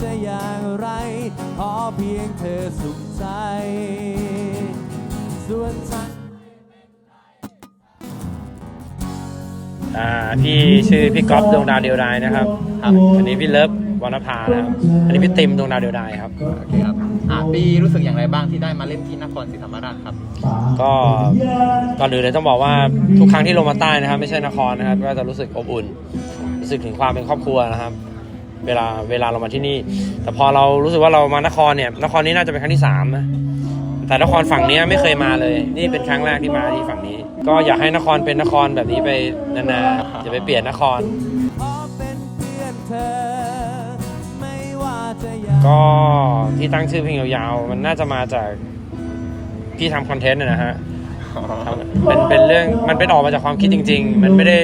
ขอเพียงเธอสุขใจ ส่วนฉันอ่าพี่ชื่อพี่ก๊อฟดวงดาวเดียวดายนะครับครับอันนี้พี่เลิฟวรรณภานะครับอันนี้พี่ติมดวงดาวเดียวดายครับ โอเคครับอ่าปีรู้สึกอย่างไรบ้างที่ได้มาเล่นที่นครศรีธรรมราชครับ ก็ก่อนอื่นเลยต้องบอกว่าทุกครั้งที่ลงมาใต้นะครับ ไม่ใช่นครนะครับ ก็จะรู้สึกอบอุ่น รู้สึกถึงความเป็นครอบครัวนะครับ เวลาเวลาเรามาที่นี่ แต่พอเรารู้สึกว่าเรามานครเนี่ย นครนี้น่าจะเป็นครั้งที่สามนะแต่นครฝั่งเนี้ยไม่เคยมาเลย นี่เป็นครั้งแรกที่มาที่ฝั่งนี้ ก็อยากให้นครเป็นนครแบบนี้ไปนานๆจะไปเปลี่ยนนครขอเป็นเพื่อนเธอไม่ว่าจะยากก็ที่ตั้งชื่อเพลงยาวๆมันน่าจะมาจากพี่ทำคอนเทนต์นะนะฮะทำเป็นเป็นเรื่องมันเป็นออกมาจากความคิดจริง ๆ มันไม่ได้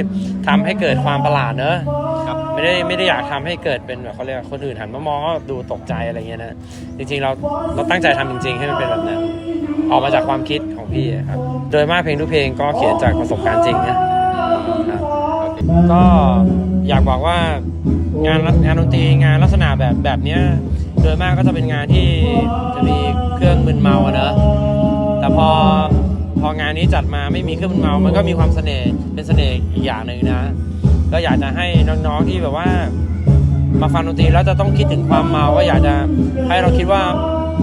ทำให้เกิดความประหลาดเนอะครับ ไม่ได้ไม่ได้อยากทำให้เกิดเป็นแบบเขาเรียกคนอื่นหันมามองก็ดูตกใจอะไรเงี้ยนะจริง ๆ เราเราตั้งใจทำจริง ๆ ให้มันเป็นแบบนั้น ออกมาจากความคิดของพี่ครับ โดยมากเพลงทุกเพลงก็เขียนจากประสบการณ์จริงนะครับก็อยากบอกว่างานงานดนตรีงานลักษณะแบบแบบเนี้ยโดยมากก็จะเป็นงานที่จะมีเครื่องมึนเมาเนอะแต่พอพองานนี้จัดมาไม่มีเครื่องมึนเมา มันก็มีความเสน่ห์เป็นเสน่ห์อีกอย่างหนึ่งนะ ก็อยากจะให้น้องๆที่แบบว่า มาฟังดนตรีแล้วจะต้องคิดถึงความเมา ก็อยากจะให้เราคิดว่า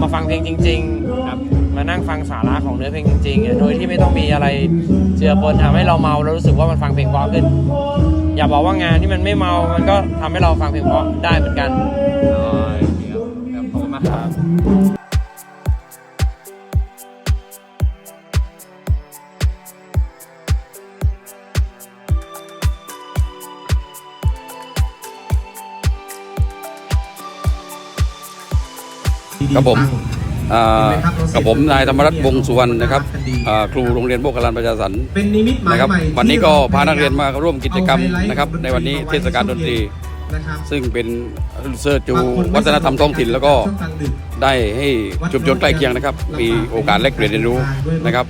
มาฟังเพลงจริงๆครับมานั่งฟังสาระของเนื้อเพลงจริงๆอะโดยที่ไม่ต้องมีอะไรเจือปนทำให้เราเมาแล้วรู้สึกว่ามันฟังเพลงเพราะขึ้น อย่าบอกว่างานที่มันไม่เมา มันก็ทำให้เราฟังเพลงเพราะได้เหมือนกัน ครับผมอ่ากับผมนายธรรมรัตน์วงศ์สุวรรณนะครับอ่าครูโรงเรียนโบกการประชาสันเป็นนิมิตหมายนะครับใหม่วันนี้ก็พานักเรียนมาที่ร่วมกิจกรรมเอาไฮไลท์นะครับของในวันนี้ดตเทศกาลดนตรีนะครับซึ่งเป็นเสิร์ชจูบางคนไวัฒนธรรมท้องถิ่นแล้วก็ช่องทางดึกได้ให้ชุมชนใกล้เคียงนะครับ มีโอกาสแลกเปลี่ยนเรียนรู้นะครับ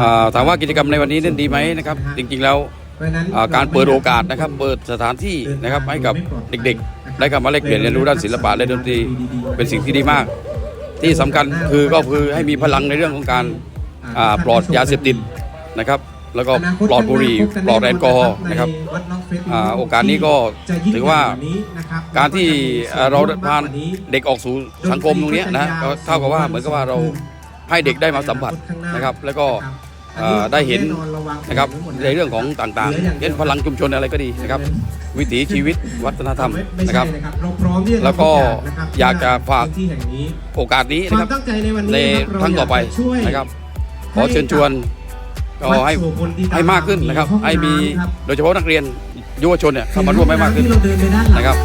อ่าถามว่ากิจกรรมในวันนี้เล่นดีไหมนะครับ จริงๆแล้วเพราะฉะนั้นอ่าการเปิดโอกาสนะครับ เปิดสถานที่นะครับให้กับเด็กๆ ได้เข้ามาแลกเปลี่ยนเรียนรู้ด้านศิลปะและดนตรีเป็นสิ่งที่ดีมาก ที่สำคัญคือก็คือให้มีพลังในเรื่องของการปลอดยาเสพติดนะครับแล้วก็ปลอดบุหรี่ปลอดแอลกอฮอล์นะครับโอกาสนี้ก็ถือว่าการที่เราพาเด็กออกสู่สังคมตรงนี้นะเท่ากับว่าเหมือนกับว่าเราให้เด็กได้มาสัมผัสนะครับ แล้วก็ อ่าได้เห็นนะครับในเรื่องของต่างๆเช่นพลังชุมชนอะไรก็ดีนะครับ วิถีชีวิตวัฒนธรรมไม่นะใช่ครับเราพร้อมที่จะแล้วก็ทำทุอย่างนะครับอยากจะฝากพื้นที่แห่งนี้โอกาสนี้ควานะมครับตั้งใจในวันในนี้ครับครั้งต่อไปเรายากจช่วยนะครับ ขอเชิญชวนก็ให้วัดโสพลที่ตให้มากขึ้นนะครับห้องให้มีน้ำครับโดยเฉพาะนักเรียนเยาวชนเนี่ยเข้ามาร่วมให้มากขึ้นที่เราเดินไปด้านหลังนะครับ